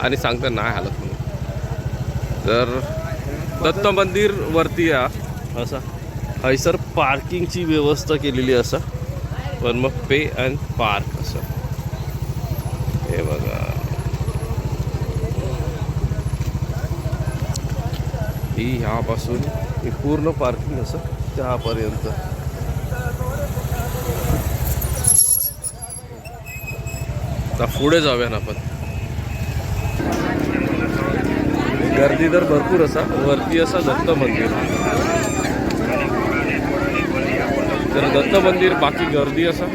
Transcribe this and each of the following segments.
आणि सांगता नाही हालत म्हणून तर दत्त मंदिर वरती या. असा. हयसर पार्किंगची व्यवस्था केलेली असा. पण मग पे अँड पार्क असं. हे बघा. ही ह्यापासून ही पूर्ण पार्किंग असं त्यापर्यंत. आता पुढे जाऊया ना आपण. गर्दी तर भरपूर असा वरती असा दत्त मंदिर. तर दत्त मंदिर बाकी गर्दी असा.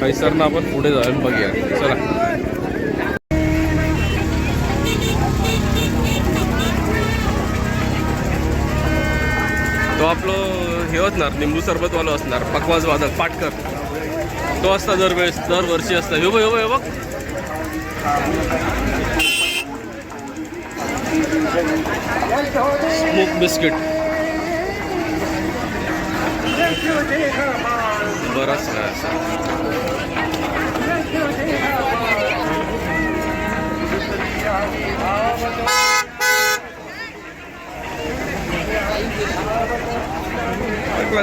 हैसरनं आपण पुढे जाऊन बघूया. चला. तो आपलं हे असणार निंबू सरबतवालो असणार पकवाज वादक पाटकर. तो असता दरवेळेस दरवर्षी असता. हे बघ हे बघ हे बघ. Smoke biscuit. बरंच काय असं.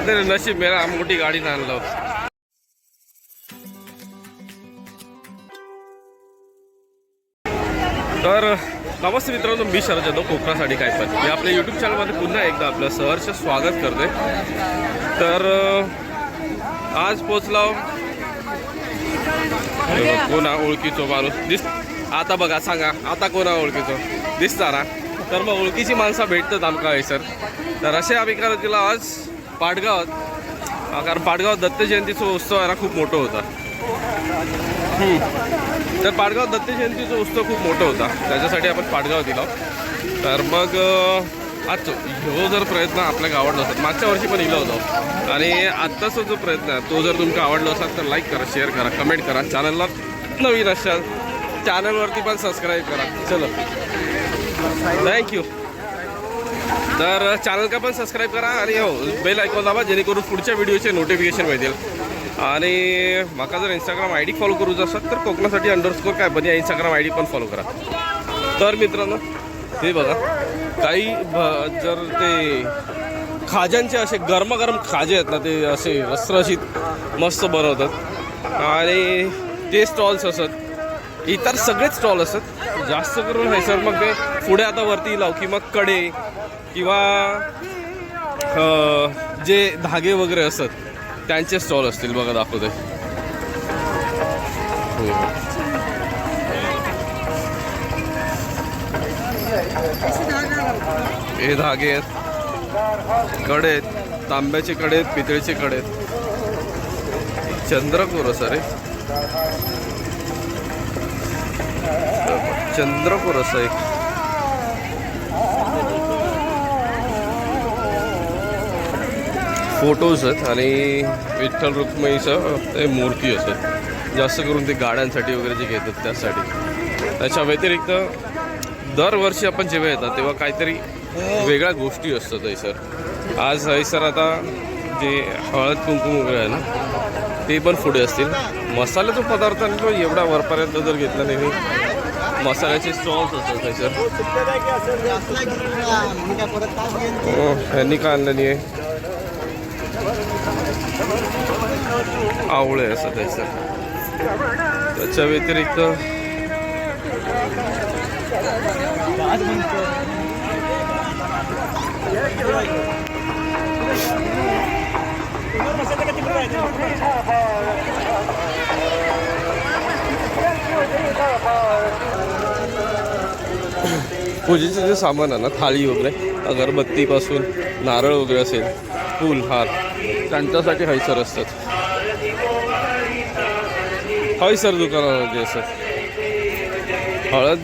तरी नशीब मेरा मोठी गाडी आणलं तर नमस्ते मित्रांनो मी शरद जाधव कोकणासाठी काय पण. मी आपल्या यूट्यूब चॅनलमध्ये पुन्हा एकदा आपलं सहर्ष स्वागत करते तर आज पोचलो कोणा ओळखीचो माणूस दिस आता बघा सांगा आता कोणा ओळखीचो? दिसता ना तर मग ओळखीची माणसं भेटतात आमका हयसर तर असे आम्ही करत गेलो आज पाटगावात. कारण पाटगावात दत्त जयंतीचा उत्सव आहे ना खूप मोठा होता. तर पाडगाव दत्त जयंतीचा उत्सव खूप मोठा होता. त्याच्यासाठी आपण पाडगाव दिला तर मग आज ह्यो जर प्रयत्न आपल्या आवडला असतात मागच्या वर्षी पण इला होतो. आणि आत्ताचा जो प्रयत्न आहे तो जर तुमका आवडला असाल तर लाईक करा शेअर करा कमेंट करा. चॅनलला नवीन असाल चॅनलवरती पण सबस्क्राईब करा. चलो. थँक्यू तर चॅनल का पण सबस्क्राईब करा आणि हो बेल ऐकून दाबा जेणेकरून पुढच्या व्हिडिओचे नोटिफिकेशन मिळतील. आणि माका जर इंस्टाग्राम आय डी फॉलो करूच असत तर कोकणासाठी अंडरस्कोर काय पण या इंस्टाग्राम आय डी पण फॉलो करा. तर मित्रांनो ते बघा काही भ- जर ते खाज्यांचे असे गरमागरम खाजे आहेत ना ते असे रसरशीत मस्त बनवतात. आणि ते स्टॉल्स असत इतर सगळेच स्टॉल असत. जास्त करून हे सर मग ते पुढे आता वरती लाव की मग कडे किंवा जे धागे वगैरे असत त्यांचे स्टॉल असतील बघा दाखवते. हे धागे आहेत. कडे आहेत. तांब्याचे कडे आहेत पितळेचे कडे आहेत. चंद्रपूर असं रे. चंद्रपूर असं एक. फोटोज आहेत आणि विठ्ठल रुक्मिणीचं ते मूर्ती असतात. जास्त करून ते गाड्यांसाठी वगैरे जे घेतात त्यासाठी. त्याच्या व्यतिरिक्त दरवर्षी आपण जेव्हा येतात तेव्हा काहीतरी वेगळ्या गोष्टी असतात सर आज हैसर आता जे हळद कुंकुम वगैरे आहे ना ते पण पुढे असतील. मसाल्याचा पदार्थ एवढा वरपर्यंत जर घेतला नाही मसाल्याचे स्टॉल्स असतात सर यांनी हो, ह्यांनी का आणलं नाही आहे आवळे असं त्याचं त्याच्या व्यतिरिक्त पूजेचं जे सामान आहे ना थाळी वगैरे अगरबत्तीपासून नारळ वगैरे असेल फूल हार त्यांच्यासाठी हैसर असतात. हैसर दुकानामध्ये असतात हळद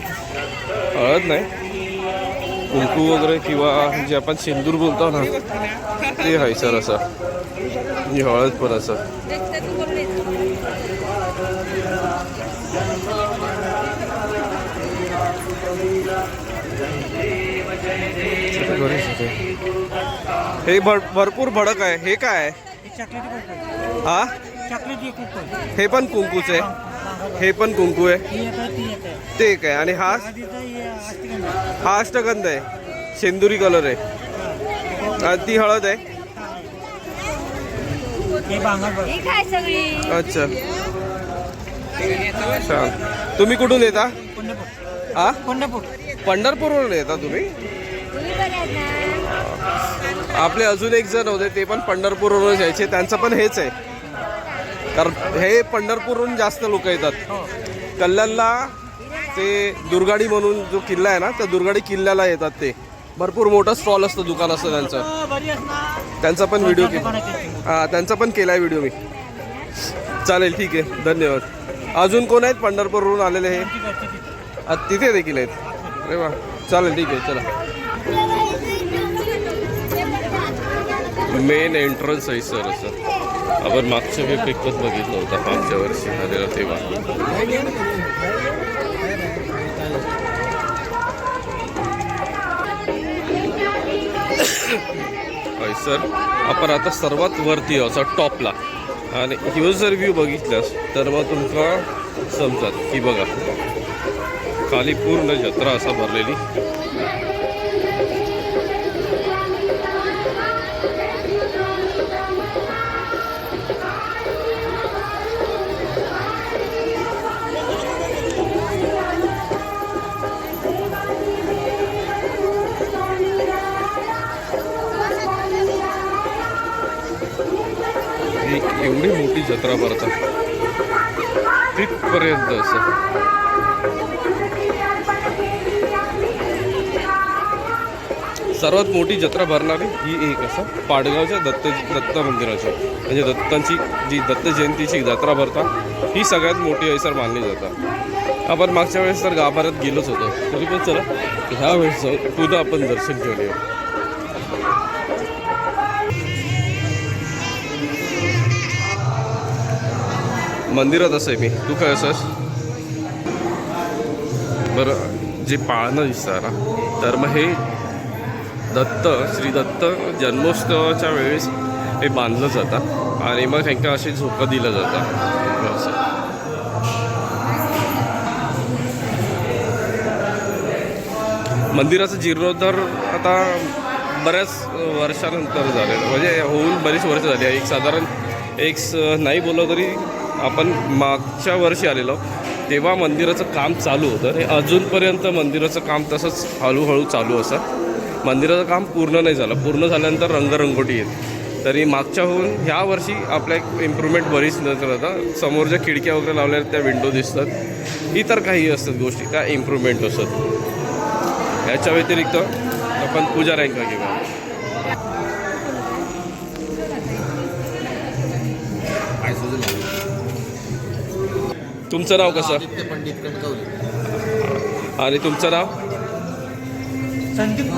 हळद नाही. कुंकू वगैरे किंवा जे आपण सिंदूर बोलतो ना ते हैसर असं. ही हळद पण असं. हे भर भरपूर भडक आहे. हे काय आहे? हा हे पण कुंकूचे हे पण कुंकू आहे. ती आहे आहे आहे. आणि हा? हे अष्टगंध. आहे. शेंदुरी कलर आहे. आणि ती हळद आहे. काय अच्छा. छान. तुम्ही कुठून येता? पंढरपूर हा पंढरपूर पंढरपूरवरून येता तुम्ही? आपले अजून एक जण होते ते पण पंढरपूरवरून यायचे. त्यांचं पण हेच आहे. कारण हे पंढरपूरवरून जास्त लोक येतात. हो. कल्याणला ते दुर्गाडी म्हणून जो किल्ला आहे ना त्या दुर्गाडी किल्ल्याला येतात ते. भरपूर मोठं स्टॉल असतं दुकान असतं त्यांचं. हो, त्यांचा पण व्हिडिओ. हा त्यांचा पण केलाय व्हिडिओ मी. चालेल ठीक आहे. धन्यवाद. अजून कोण आहेत पंढरपूरवरून आलेले हे? तिथे देखील आहेत. अरे वा. चालेल ठीक आहे चला. मेन एंट्रन्स आहे सर असं. आपण मागच्या वेळी पिकच बघितलं होतं मागच्या वर्षी झालेलं तेव्हा. सर आपण आता सर्वात वरती आहोत, असं टॉपला आणि ह्यो जर व्ह्यू बघितल्यास तर मग तुमका समजात की बघा. खाली पूर्ण जत्रा असा भरलेली. एवढी मोठी जत्रा भरतात तिथपर्यंत असं. सर्वात मोठी जत्रा भरणारी ही एक असं पाडगावच्या दत्त दत्त मंदिराची. म्हणजे दत्तांची जी दत्त जयंतीची जत्रा भरतात ही सगळ्यात मोठी आहे सर मानली जातात आपण मागच्या वेळेस तर गाभाऱ्यात गेलोच होतो. तरी पण चला ह्या वेळेस जाऊ. पुन्हा आपण दर्शन घेऊन मंदिरात असं आहे मी. तू काय असंस? बरं जे पाळणं दिसतं ना तर मग हे दत्त श्री दत्त जन्मोत्सवाच्या वेळेस हे बांधलं जातं आणि मग त्यांना अशी झोकं दिलं जातं असं. मंदिराचं जीर्णोद्धार आता बऱ्याच वर्षानंतर झालेलं. म्हणजे होऊन बरीच वर्ष झाली. आहे एक साधारण एक स- नाही बोललं तरी आपण मागच्या वर्षी आलेलो तेव्हा मंदिराचं काम चालू होतं. हे अजूनपर्यंत मंदिराचं काम तसंच हळूहळू चालू असं. मंदिराचं काम पूर्ण नाही झालं. पूर्ण झाल्यानंतर रंगरंगोटी येते. तरी मागच्याहून ह्या वर्षी आपल्या एक इम्प्रूव्हमेंट बरीच नंतर आता समोर ज्या खिडक्या वगैरे लावल्या त्या विंडो दिसतात. इतर काही असतात गोष्टी. त्या इम्प्रूव्हमेंट असतात याच्या व्यतिरिक्त आपण पूजा रँका घेऊया. तुमचं नाव कसं? आदित्य पंडित कणकवली. आणि तुमचं नाव? संदीप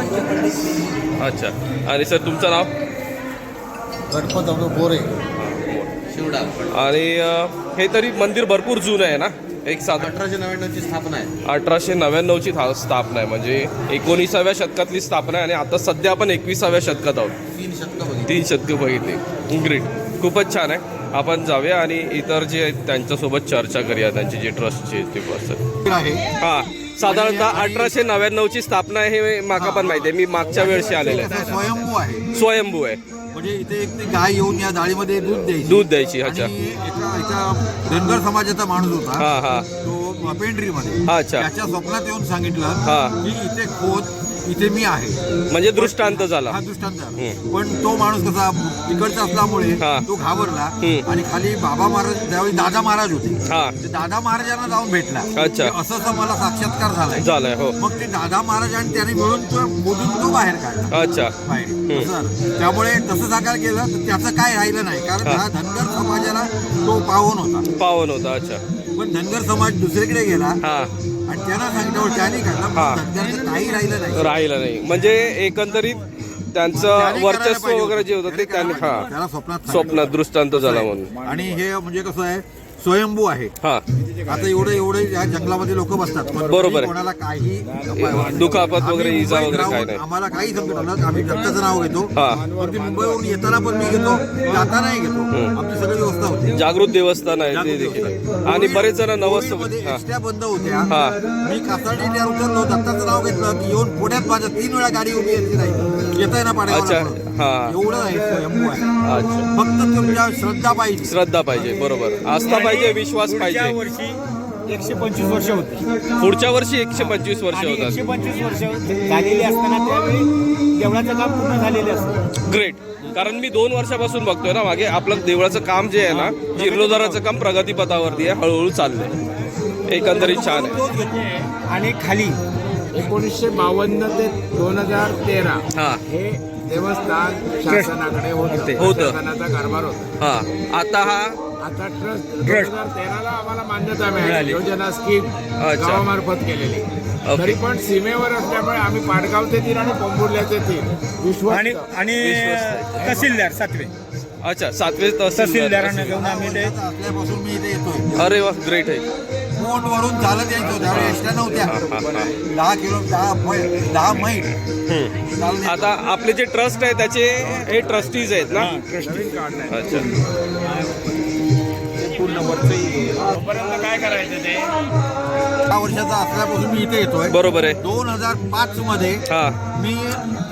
अच्छा. आणि सर तुमचं नाव? गणपत बोरे. शिवडा आणि हे तरी मंदिर भरपूर जुनं आहे ना? एक सात अठराशे नव्याण्णवची स्थापना आहे. अठराशे नव्याण्णवची था स्थापना आहे. म्हणजे एकोणीसाव्या शतकातली स्थापना आहे आणि आता सध्या आपण एकविसाव्या शतकात आहोत. तीन शतकं बघितली. तीन शतकं बघितली. ग्रेट. खूपच छान आहे. आपण जाऊया आणि इतर जे आहेत त्यांच्यासोबत चर्चा करूया त्यांची जे ट्रस्टचे ते पर्सन आहे. हा साधारणतः अठराशे नव्याण्णवची स्थापना आहे हे माका पण माहिती आहे. मी मागच्या वेळशी आलेलं आहे. स्वयंभू आहे. स्वयंभू आहे. म्हणजे इथे एक ती गाय येऊन या डाळीमध्ये दूध द्यायची. दूध द्यायची अच्छा. आणि एका एका धनगर समाजाचा माणूस होता. हा हा. तो पेंढरी मध्ये अच्छा. त्याच्या स्वप्नात येऊन सांगितलं हा. की इथे खोद इथे मी आहे म्हणजे दृष्टांत झाला हा दृष्टांत झाला. हम्म. पण तो माणूस कसा तिकडचा असल्यामुळे हा. तो घाबरला हम्म. आणि खाली बाबा महाराज त्यावेळी दादा महाराज होते हा ते दादा महाराजांना जाऊन भेटला अच्छा. की असं असं मला साक्षात्कार झालाय झालंय हो मग ते दादा महाराज आणि त्याने मिळून तो मधून तो बाहेर काढला अच्छा बाहेर असं झालं. त्यामुळे तसं साकार केलं तर त्याचं काय राहिलं नाही कारण हा. हा धनगर समाजाला तो पावन होता पावन होता अच्छा पण धनगर समाज दुसरीकडे गेला हा आणि त्यांना त्याने हा. काही राहिलं नाही राहिलं नाही म्हणजे एकंदरीत त्यांचं त्याने करायला वर्चस्व पाहिजे वगैरे जे होतं. ते त्याने हा. त्याला स्वप्नात सांगितलं. स्वप्नात दृष्टांत झाला. म्हणून आणि हे म्हणजे कसं आहे स्वयंभू आहे. हा. आता एवढे एवढे या जंगलामध्ये लोक बसतात. पण बरोबर आहे. कोणाला काही दुखापत वगैरे, आम्ही इजा मुंबईत वगैरे राहून काही नाही. आम्हाला काही समजत नाही. आम्ही दत्ताचं नाव घेतो. हा. पण ती मुंबईहून येताना पण मी घेतो जातानाही घेतो. आमची सगळी व्यवस्था होती. जागृत देवस्थान आहे ते देखील. आणि बरेच जण नवस हा. एसट्या बंद होत्या. हा. मी कासारडीला उतरलो दत्ताचं नाव घेतलं की येऊन पुण्यात माझ्या तीन वेळा गाडी उभी येते नाही येत आहे ना अच्छा, हा. एवढं आहे स्वयंभू आहे अच्छा. फक्त तुमच्या श्रद्धा पाहिजे. श्रद्धा पाहिजे बरोबर. आस्था पाहिजे विश्वास पुढच्या पाहिजे. वर्षी एकशे पंचवीस वर्ष होती. पुढच्या वर्षी एकशे पंचवीस वर्ष आणि एकशे होतात पंचवीस वर्ष झालेली असताना त्यावेळी देवळाचं काम पूर्ण झालेलं असतं. ग्रेट कारण मी दोन वर्षापासून बघतोय ना मागे आपलं देवळाचं काम जे आहे ना जीर्णोद्धाराचं काम प्रगतीपथावरती आहे हळूहळू चाललंय. एकंदरीत छान आहे. आणि खाली एकोणीसशे बावन्न ते दोन हजार तेरा हा. हे देवस्थान शासनाकडे होते. होतं. शासनाचा कारभार होता. हा. आता हा आता ट्रस्ट दोन हजार तेराला आम्हाला मान्यता मिळाली. योजना स्कीम अच्छा. गावामार्फत केलेली. तरी पण सीमेवर असल्यामुळे आम्ही पाडगावचे तीन आणि पोंबुर्ल्याचे तीन. आणि आणि तहसीलदार सातवे. अच्छा सातवे तहसीलदार. तहसीलदारांना घेऊन आम्ही ते असल्यापासून मी इथे येतोय. अरे वा ग्रेट आहे. कोण वरून चालत यायचो. त्यावेळी एसट्या नव्हत्या. दहा किलो दहा दहा मैल चालत यायचो. आता आपले जे ट्रस्ट आहे त्याचे हे ट्रस्टीज आहेत ना? नवीन काढलाय अच्छा तोपर्यंत काय करायचं ते? दहा वर्षाचा असल्यापासून मी इथे येतोय. बरोबर आहे. दोन हजार पाच मध्ये हा. मी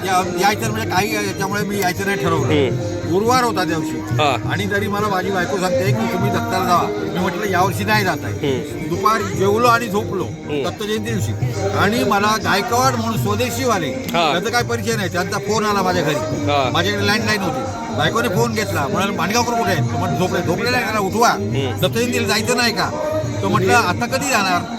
या- यायचं म्हणजे काही याच्यामुळे मी यायचं नाही ठरवलं. गुरुवार होता त्या दिवशी. हा. आणि तरी मला माझी बायको सांगते की तुम्ही दत्ताला जावा. मी म्हटलं यावर्षी नाही जात आहे. दुपारी जेवलो आणि झोपलो दत्त जयंती दिवशी. आणि मला गायकवाड म्हणून स्वदेशीवाले हा. त्याचा काय परिचय नाही त्यांचा फोन आला माझ्या हा. घरी माझ्याकडे लँडलाईन होती. बायकोने फोन घेतला. म्हणाल माणगावकर कुठे? झोपले झोपलेला आहे त्याला उठवा. दत्त जयंतीला जायचं नाही का? तो म्हटलं आता कधी जाणार?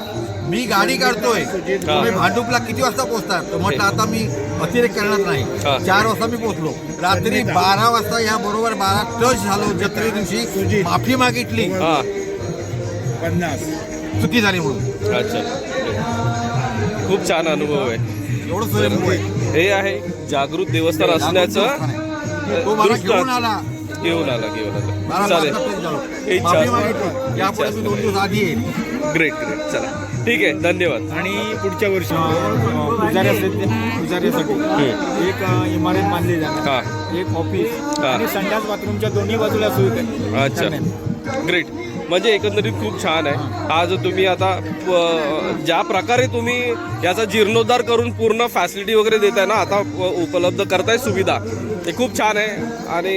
मी गाडी काढतोय. तुम्ही भांडुपला किती वाजता पोहोचतात? तर म्हटलं आता मी अतिरेक करणार हा. नाही चार वाजता मी पोहोचलो. रात्री बारा वाजता या बरोबर बारा टच झालो. जत्रे दिवशी माफी मागितली. हा. पन्नास. चुकी झाली म्हणून. अच्छा. खूप छान अनुभव आहे. एवढं हे आहे जागृत देवस्थान असण्याचं तो मला दृष्टांत. घेऊन आला. घेऊन आला घेऊन मला आला चालेल माफी झालो. इच्छा माफी असते. मागितली. यापुढे मी दोन दिवस आधी येईल. ग्रेट ग्रेट चला. ठीक आहे धन्यवाद. आणि पुढच्या वर्षी अं, पुजाऱ्यासाठी पुजाऱ्यासाठी एक अं, इमारत बांधली जाणार. हा. एक ऑफिस हा. आणि संडास बाथरूमच्या दोन्ही बाजूला सुविधा अच्छा. करण्यात. ग्रेट म्हणजे एकंदरीत खूप छान आहे. आज तुम्ही आता ज्या प्रकारे तुम्ही याचा जीर्णोद्धार करून पूर्ण फॅसिलिटी वगैरे देताय ना आता उपलब्ध करताय सुविधा ते खूप छान आहे. आणि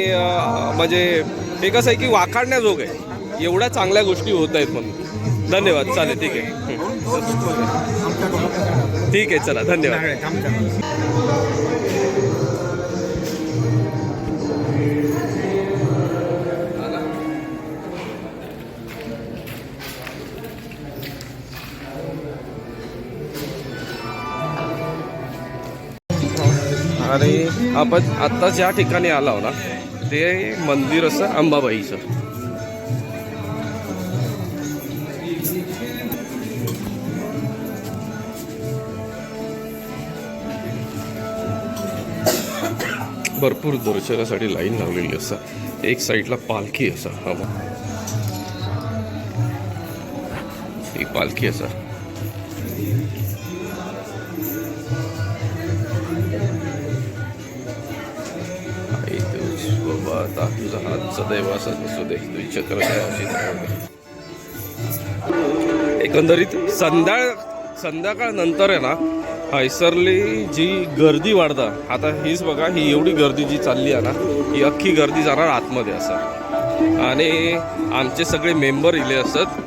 म्हणजे हे कसं आहे की वाखाडण्याजोग आहे. एवढ्या चांगल्या गोष्टी होत आहेत म्हणून. धन्यवाद. चालेल ठीक आहे. ठीक आहे चला. धन्यवाद. आणि आपण आत्ता ज्या ठिकाणी आलो ना? ते मंदिर असं अंबाबाईचं भरपूर दर्शनासाठी लाईन लावलेली असा. एक साईडला पालखी असा. हा ही पालखी असा. सदैव असंच असू दे. तू इच्छा करत एकंदरीत संध्याकाळ संध्याकाळ नंतर आहे ना हैसरली जी गर्दी वाढतं आता हीच बघा ही एवढी गर्दी जी चालली आहे ना ही अख्खी गर्दी जाणार आतमध्ये असं. आणि आमचे सगळे मेंबर इले असत.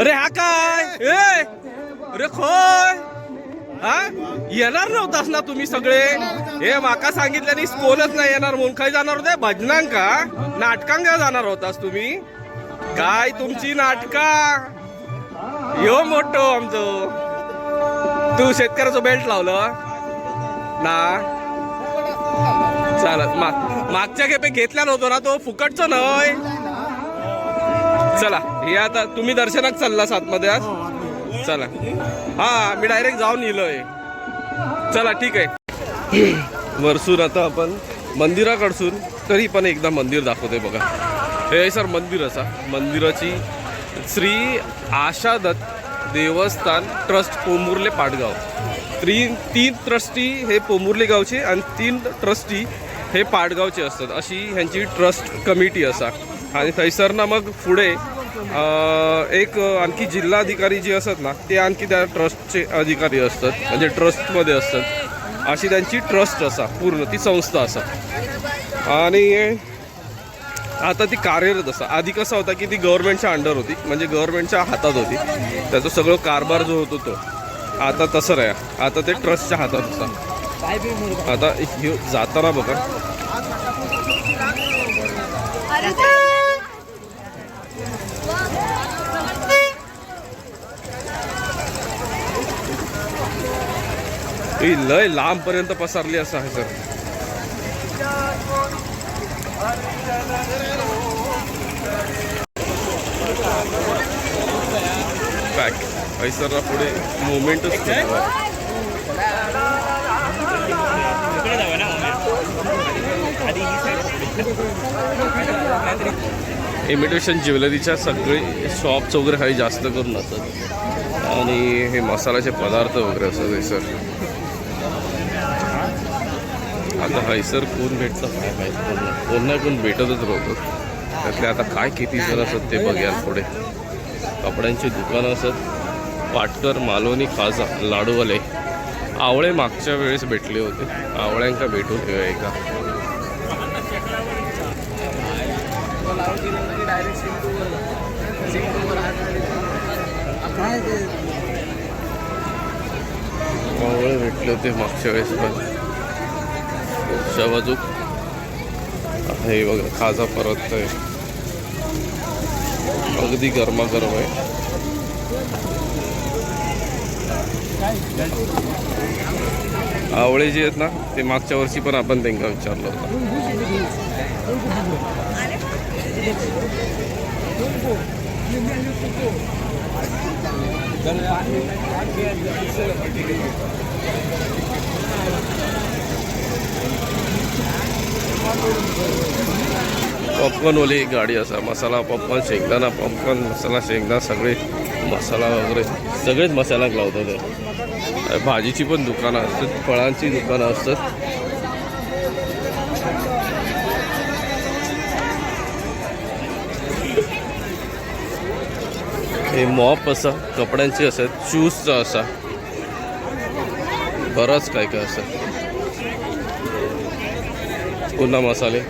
अरे हा काय? ए! अरे खोय! हा? येणार नव्हतास ना तुम्ही सगळे? हे माका सांगितल्याने कोणच नाही येणार. म्हणून काय जाणार होते? भजनां का? नाटकांक जाणार होतास तुम्ही? काय तुमची नाटका? यो मोठो आमचो. तू शेतकऱ्याचं बेल्ट लावलं? ना? चालत माग मागच्या खेपे घेतल्या नव्हतो ना तो? फुकटचं नय चला हे आता तुम्ही दर्शनात चालला सातमध्ये आज? चला. हा मी डायरेक्ट जाऊन येलोय. चला ठीक आहे. वरसून आता आपण मंदिराकडसून तरी पण एकदा मंदिर दाखवते बघा. हे सर मंदिर असा. मंदिराची श्री आशा दत्त देवस्थान ट्रस्ट पोमुर्ले पाटगाव. तीन तीन ट्रस्टी हे पोमुर्ले गावचे आणि तीन ट्रस्टी हे पाटगावचे असतात. अशी ह्यांची ट्रस्ट कमिटी असा. आणि थंयसर ना मग पुढे एक आणखी जिल्हाधिकारी जे असतात ना ते आणखी त्या ट्रस्टचे अधिकारी असतात म्हणजे ट्रस्टमध्ये असतात. अशी त्यांची ट्रस्ट असा पूर्ण ती संस्था असा. आणि आता ती कार्यरत असा. आधी कसा होता की ती गव्हर्नमेंटच्या अंडर होती म्हणजे गव्हर्नमेंटच्या हातात होती. त्याचा सगळं कारभार जो होतो तो आता तसं नाही आता ते ट्रस्टच्या हातात असा. आता जाताना बघा अरे ही लय लांबपर्यंत पसरली असं आहे सर पॅक हैसरला पुढे मुवमेंटच इमिटेशन ज्वेलरीच्या सगळे शॉप्स वगैरे काही जास्त करून असतात आणि हे मसाल्याचे पदार्थ वगैरे असतात सर आता हैसर कोण भेटतं? काय माहीत कोण कोण ना कोण भेटतच राहतो त्यातले आता काय किती जण असत ते बघाल पुढे. कपड्यांची दुकानं असत. पाटकर मालवणी खाजा लाडूवाले. आवळे मागच्या वेळेस भेटले होते. आवळ्यांका भेटून ठेवा एका आवळे भेटले होते मागच्या वेळेस पण. पुढच्या बाजू हे बघा खाजा परत आहे अगदी गरमागरम आहे. आवळे जे आहेत ना ते मागच्या वर्षी पण आपण त्यांना विचारलं होतं. पॉपकॉर्नवाली एक गाडी असा मसाला पॉपकॉर्न शेंगदाणा पॉपकॉर्न मसाला शेंगदाणा सगळे मसाला वगैरे सगळेच मसाला लावतात ते. भाजीची पण दुकानं असतात फळांची दुकानं असतात. हे मॉप असा कपड्यांचे असतात शूजचा असा. बरंच काय काय असं. पुन्हा मसाले.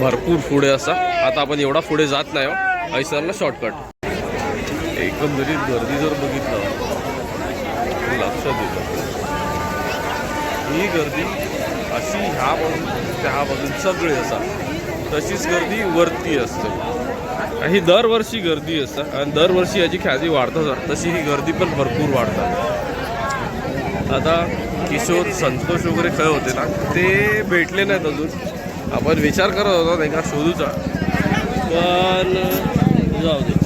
भरपूर पुढे असा आता आपण एवढा पुढे जात नाही हो. ऐसरला शॉर्टकट एकंदरीत गर्दी जर बघितलं लक्षात येतं. ही गर्दी अशी ह्या बाजून त्या बाजून सगळी असा तशीच गर्दी वरती असते. ही दरवर्षी गर्दी असतात. आणि दरवर्षी याची ख्याती वाढतात. तशी ही गर्दी पण भरपूर वाढतात. आता किशोर संतोष वगैरे काय होते ना ते भेटले नाहीत अजून. आपण विचार करत होतो नाही का शोधूचा. पण जाऊ दे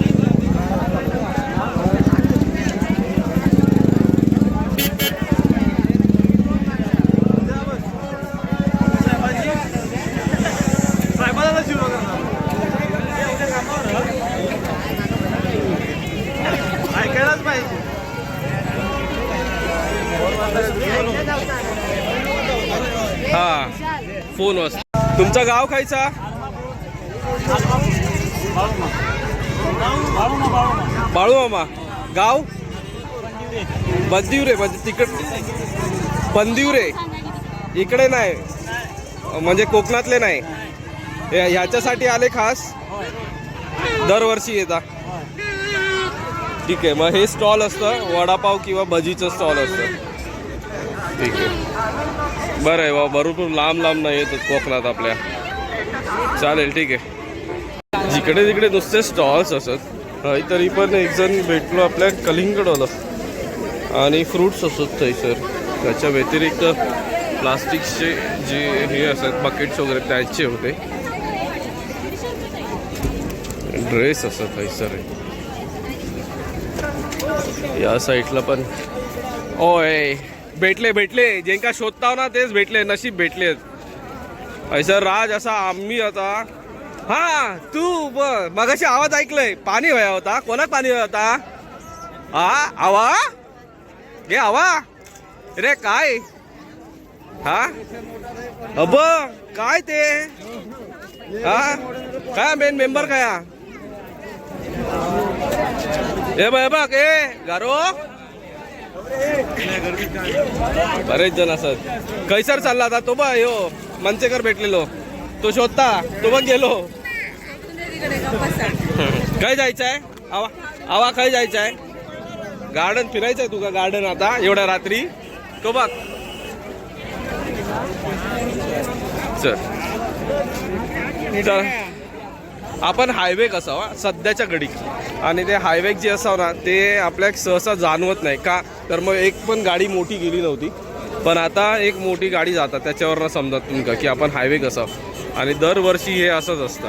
हा फोन वाजता गाव खायचा? बाळू मामा गाव? बंदिवरे म्हणजे तिकड बंदिवरे. इकडे नाही. म्हणजे कोकणातले नाही. ह्याच्यासाठी आले खास? दरवर्षी येता. ठीक आहे मग हे स्टॉल असतं वडापाव किंवा भजीचं स्टॉल असतं. ठीक आहे. बरं आहे बा भरपूर लांब लांब नाही येत कोकणात आपल्या. चालेल ठीक आहे. जिकडे तिकडे नुसते स्टॉल्स असत तरी पण एक जण भेटलो आपल्या कलिंगडवाला. आणि फ्रूट्स असत थंयसर त्याच्या व्यतिरिक्त प्लास्टिकचे जे हे असतात बकेट्स वगैरे त्याचे होते. ड्रेस असत थंयसर या साईडला पण. ओय! भेटले भेटले. ज्यांका शोधताव ना तेच भेटले नशीब भेटले. ऐसा राज असा आम्ही आता. हा तू ब मगाशी आवाज ऐकलंय. पाणी व्हाया होता. कोणाक पाणी व्हाया होता? हा आवा? घे आवा? रे काय? हा? अब काय ते? हा? काय मेन मेंबर काय हे? ए बघ ए बघ ए गारो. बरेच जण असत. कैसर चालला आता तो बा यो मनसेकर भेटलेलो. तो शोधता तो पण गेलो. काय जायचंय? आवा आवा काय जायचंय? गार्डन फिरायचंय तुका गार्डन आता एवढ्या रात्री. तो बघ. चल. चल. आपण हायवे कसावा? सध्याच्या घडी. आणि ते हायवे जे असावं ना ते आपल्या सहसा जाणवत नाही. का? तर मग एक पण गाडी मोठी गेली नव्हती. पण आता एक मोठी गाडी जातात. त्याच्यावरनं समजा तुमका की आपण हायवे कसा आणि दरवर्षी हे असंच असतं.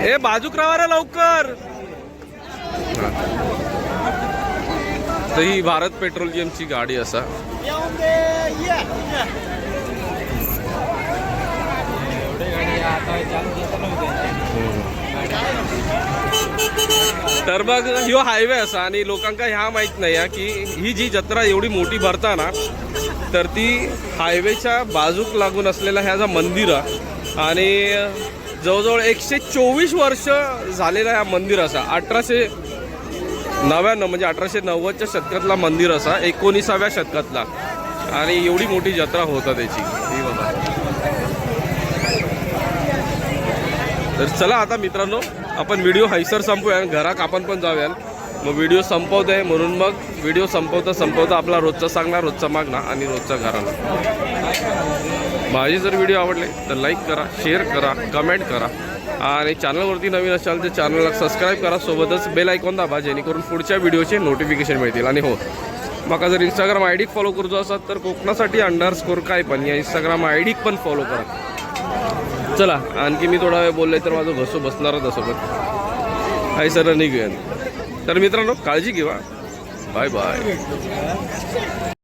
हे बाजूक राहा रे लवकर. तर ही भारत पेट्रोलियमची गाडी असा. तर मग ह्यो हायवे असा आणि लोकांका ह्या माहीत नाही आहे की ही जी जत्रा एवढी मोठी भरता ना तर ती हायवेच्या बाजूक लागून असलेला ह्या जो मंदिर आहे. आणि जवळजवळ एकशे चोवीस वर्ष झालेला ह्या मंदिर असा. अठराशे नव्याण्णव म्हणजे अठराशे नव्वदच्या शतकातला मंदिर असा एकोणीसाव्या शतकातला. आणि एवढी मोठी जत्रा होता त्याची ही बघा तर चला आता मित्रांनो आपण व्हिडिओ हैसर संपूया आणि घरात आपण पण जाऊया मग व्हिडिओ संपवत आहे म्हणून मग व्हिडिओ संपवता संपवता आपला रोजचा सांगणार रोजचा मागणार आणि रोजचा घराला माझे जर व्हिडिओ आवडले तर लाईक करा शेअर करा कमेंट करा. आणि चॅनलवरती नवीन असाल तर चॅनलला सबस्क्राईब करा. सोबतच बेल आयकॉन दाबा जेणेकरून पुढच्या व्हिडिओचे नोटिफिकेशन मिळतील. आणि हो मका जर इंस्टाग्राम आय डीक फॉलो करतो असाल तर कोकणासाठी अंडर स्कोर काय पण या इंस्टाग्राम आय डीक पण फॉलो करा. चला. आणखी मी थोडा वेळ बोलले तर माझं घसो बसणारच असं पण हाय सर निघूया तर मित्रांनो काळजी घेवा. Bye bye.